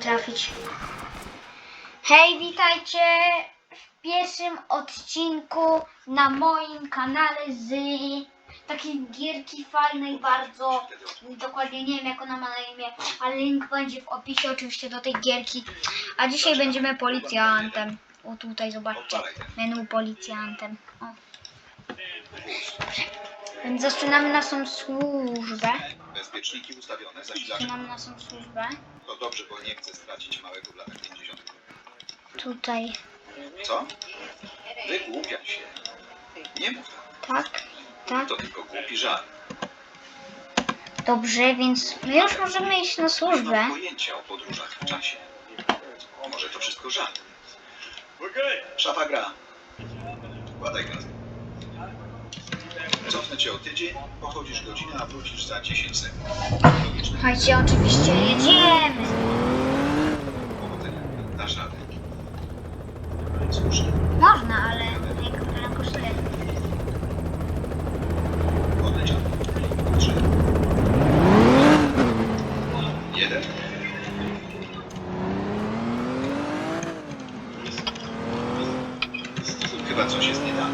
trafić. Hej, witajcie w pierwszym odcinku na moim kanale z takiej gierki fajnej bardzo. Dokładnie nie wiem jak ona ma na imię, ale link będzie w opisie oczywiście do tej gierki. A dzisiaj będziemy policjantem. O tutaj zobaczcie, menu policjantem. O. Więc zaczynamy naszą służbę. Bezpieczniki ustawione, zasilacz. Zaczynamy naszą służbę. To dobrze, bo nie chcę stracić małego w latach 50. Tutaj, Co? Wygłupiam się. Nie mów tak. tak, tak. To tylko głupi żart. Dobrze, więc my już możemy iść na Nie służbę. mam pojęcia o podróżach w czasie. Może to wszystko żart. Szafa gra. Wkładaj gaz. Cofnę cię o tydzień, pochodzisz godzinę, a wrócisz za 10 sekund. Logiczne. Słuchajcie, oczywiście jedziemy. Powodzenia. Dasz radę. Słusznie. Można, ale jak to kosztuje? Odleciał. Trzy. Jeden. Chyba coś jest nie tak.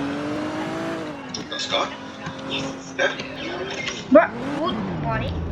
To Scott? But, what? Bonnie?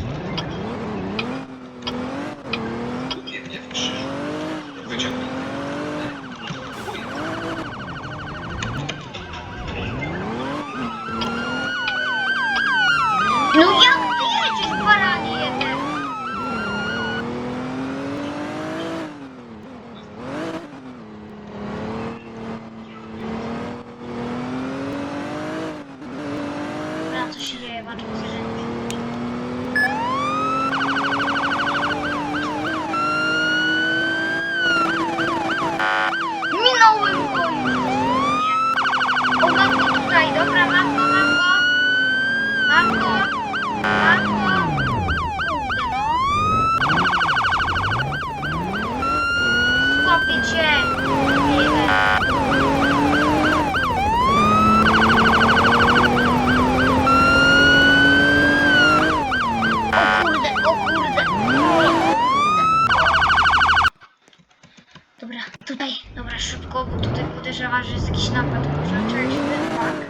Podejrzewam, że jest jakiś napad. Może czekać, to jest bank.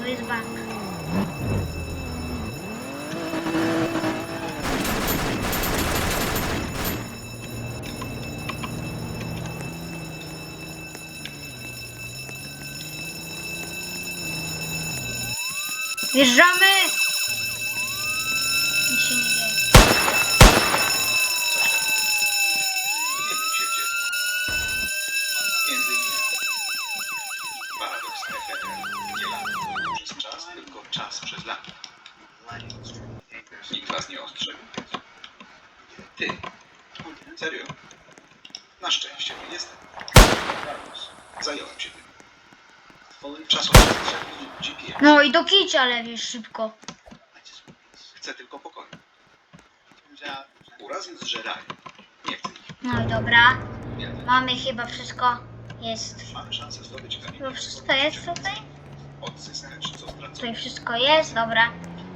To jest bank. Wjeżdżamy! Nic się nie dzieje. Was nie ostrzegł. Ty. Serio. Na szczęście nie jestem. Zająłem się tym. Czasopism i GPS. No i do kicia lewiesz szybko. Chcę tylko pokoju. Urazy zżerają. Nie chcę ich. No i dobra. Mamy chyba wszystko. Jest. Mamy szansę zdobyć kamienie. wszystko jest tutaj? Odzyskać co Tutaj stracone. wszystko jest, dobra.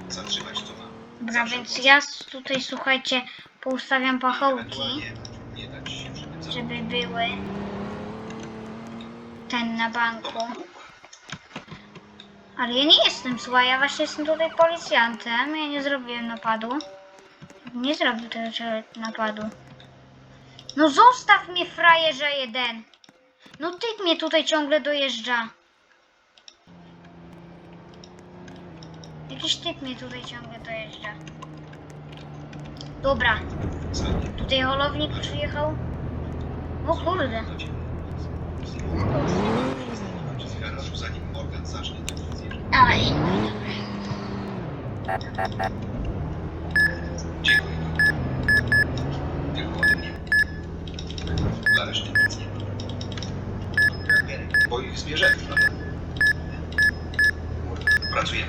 Zatrzymać co. Dobra, więc ja tutaj słuchajcie, poustawiam pachołki, przywiązać. żeby były ten na banku. Ale ja nie jestem zła, ja właśnie jestem tutaj policjantem, ja nie zrobiłem napadu. Nie zrobił tego napadu. No zostaw mnie frajerze jeden. No typ mnie tutaj ciągle dojeżdża. Jakiś typ mnie tutaj ciągle dojeżdża. Dobra, tutaj holownik przyjechał. O kurde. Z garażu, zanim zacznie Dziękuję. Tylko o tym nie mów. Dla reszty nic nie mów. Bo ich zbierzemy, pracuje.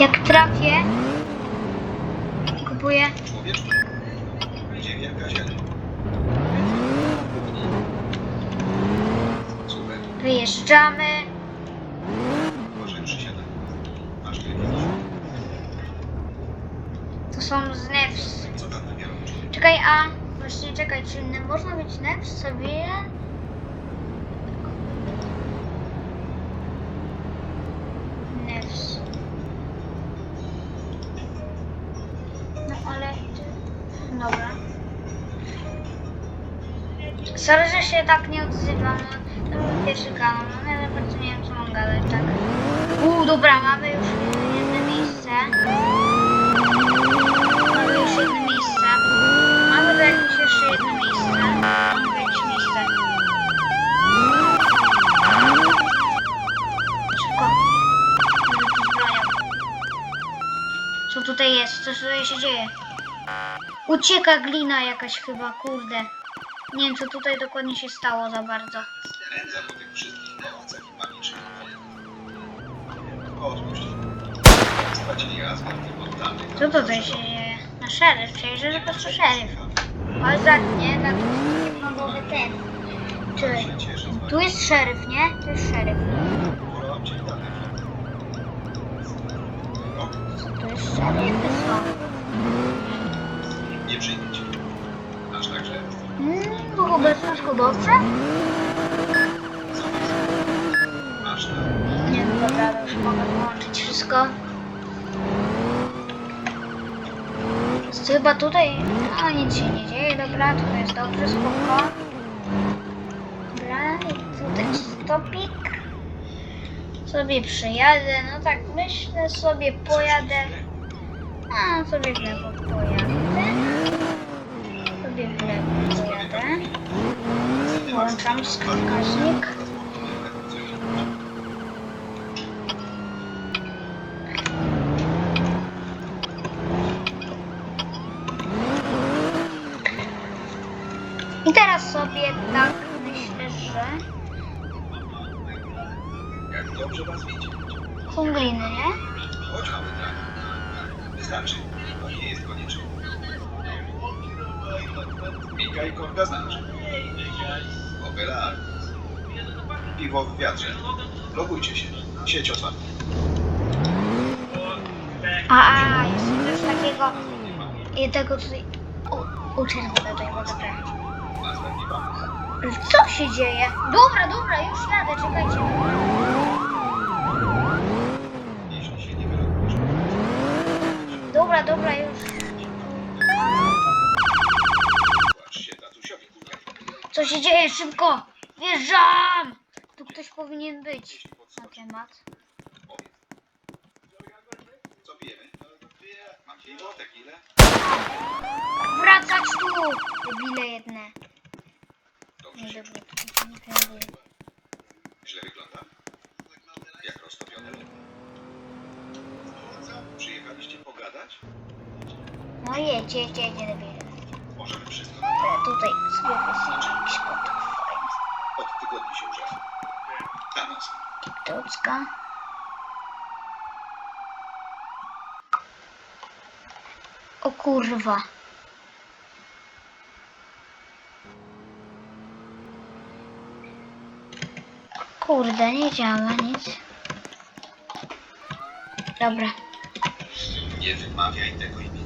Jak trafię, kupuję. Człowieczku, idzie. Wyjeżdżamy. Czekaj, czy nie można być NEFS sobie? NEFS. No ale... Dobra. Sorry, że się tak nie odzywam. To był pierwszy kanał, no ale bardzo nie wiem co mam gadać, tak. Uuu, dobra, mamy już jedno miejsce. Mamy już jedno miejsce. Mamy tu jakieś jeszcze jedno miejsce. Jakieś miejsce. Szybko. Może tu z bronią. Co tutaj jest? Co tutaj się dzieje? Ucieka glina jakaś chyba, kurde. Nie wiem co tutaj dokładnie się stało za bardzo. Co tutaj się dzieje? No szeryf, przejrzę, że po prostu szeryf. Ale za nie, na jest wyglądowy ten. Czy... Tu jest szeryf, nie? Tu jest szeryf. Wolałam cię dane. O, Tu jest szeryf, nie przyjmie cię. Aż także Mmm, był obecny szkodowca? zamysł. Masz to. Nie, dobra, już mogę wyłączyć wszystko. Jest chyba tutaj... A, nic się nie dzieje, dobra, tutaj jest dobrze, spoko. Dobra, i tutaj stopik. Sobie przyjadę, no tak myślę, sobie pojadę. A, sobie w lewo pojadę. Sobie w lewo pojadę. Włączam wskaźnik. I teraz sobie tak myślę, że Jak dobrze was widzieć. są gliny, nie? Chodź, mamy drag. Wystarczy. To nie jest konieczne. Mika i Korga znasz. Ogela. Piwo w wiatrze. Logujcie się. Sieć otwarta. A, a, jest coś takiego, jednego tutaj, uczerwonego tutaj. Nazwa piwa. Co się dzieje? Dobra, dobra, już jadę, czekajcie. Jeśli się nie wylogujesz. Dobra, dobra, już. Co się dzieje? Szybko! Wjeżdżam! Tu ktoś powinien być na temat. Co pijemy? Piwo, tequilę. Wracać tu! Debile jedne. Dobrze Nie się dobra, to nie kręguję. No jedź, jedź, jedź, debile. Możemy wszystko. To ja tutaj sobie wysyłam jakiś kod. Od tygodni się urzekł. Thanos. Tucka. O kurwa. Kurde, nie działa nic. Dobra, Nie wymawiaj tego imienia.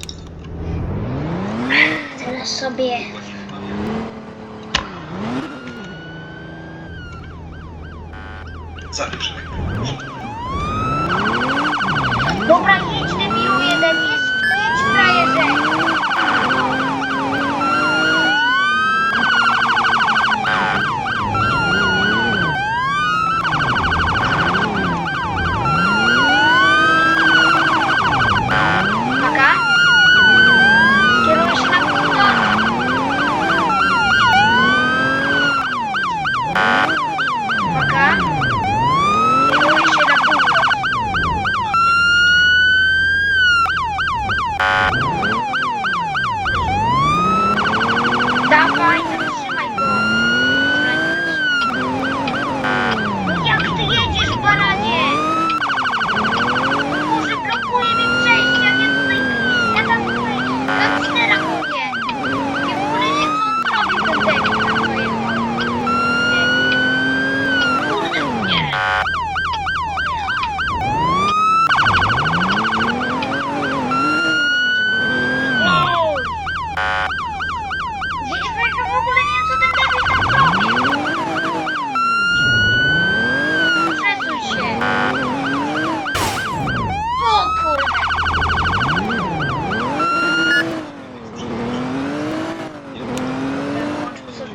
Teraz sobie... Zabierz rękę. Dobra, jedź debilu jeden, jest, jedź frajerze. Uwaga. Kieruję się na północ. Uwaga. Kieruję się na północ. Dawaj, zatrzymaj go. Dobra, nie zatrzymam. No jak ty jedziesz, baranie? Boże, blokuje mi przejście, jak ja tutaj, ja tam tutaj Godzilla mówię. Ja w ogóle nie wiem, co on zrobił, ten debil tam pojechał. Nie. Kurde,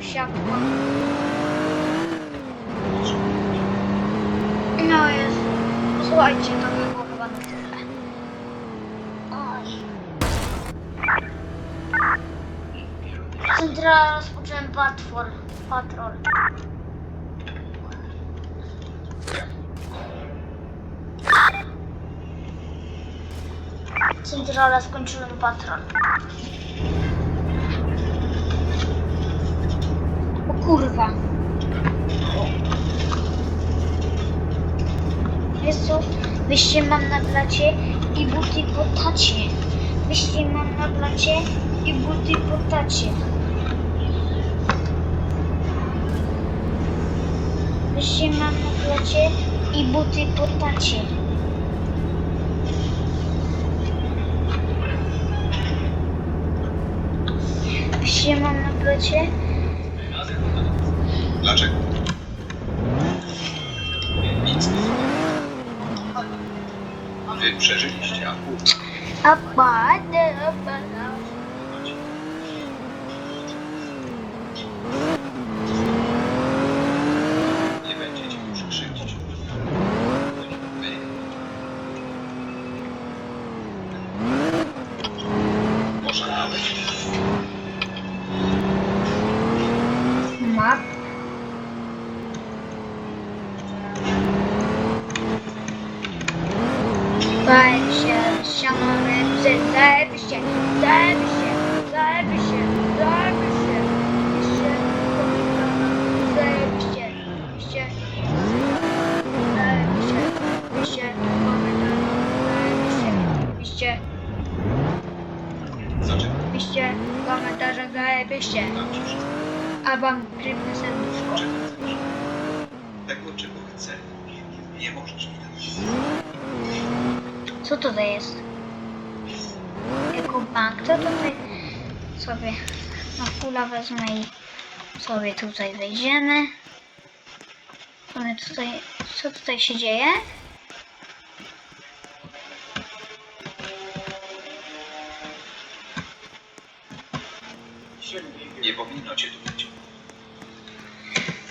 światła. No jest. Słuchajcie, to by było chyba na tyle. Oj. Centrala rozpocząłem patrol. Patrol. Centrala skończyłem patrol. O kurwa. Jezu, wyście mam na blacie i buty po tacie. Wyście mam na blacie i buty po tacie. Wyście mam na blacie i buty po tacie. Wyście mam na blacie Dlaczego? Nic nie Wy przeżyliście, a kurwa. a padę, a padę. Nie będziecie już krzywdzić. Wy. Oszalałeś? Map. Zajeb się, ściano ręce, zajeb się, zajeb się, zajeb się, zajeb się, się, się, się, jeszcze, Zaczynam. jeszcze, komentarze zajeb się, a wam grypne serduszko. Chcę. Nie możesz mi dać. Co to jest? Jako bank, to tutaj sobie na kula wezmę i sobie tutaj wejdziemy. Co tutaj, co tutaj się dzieje? Nie powinno cię tu być.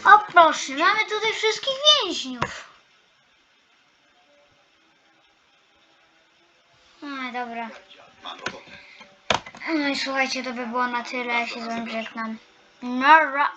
O proszę, mamy tutaj wszystkich więźniów. No dobra. No i słuchajcie, to by było na tyle. Ja się z wami żegnam. Nara.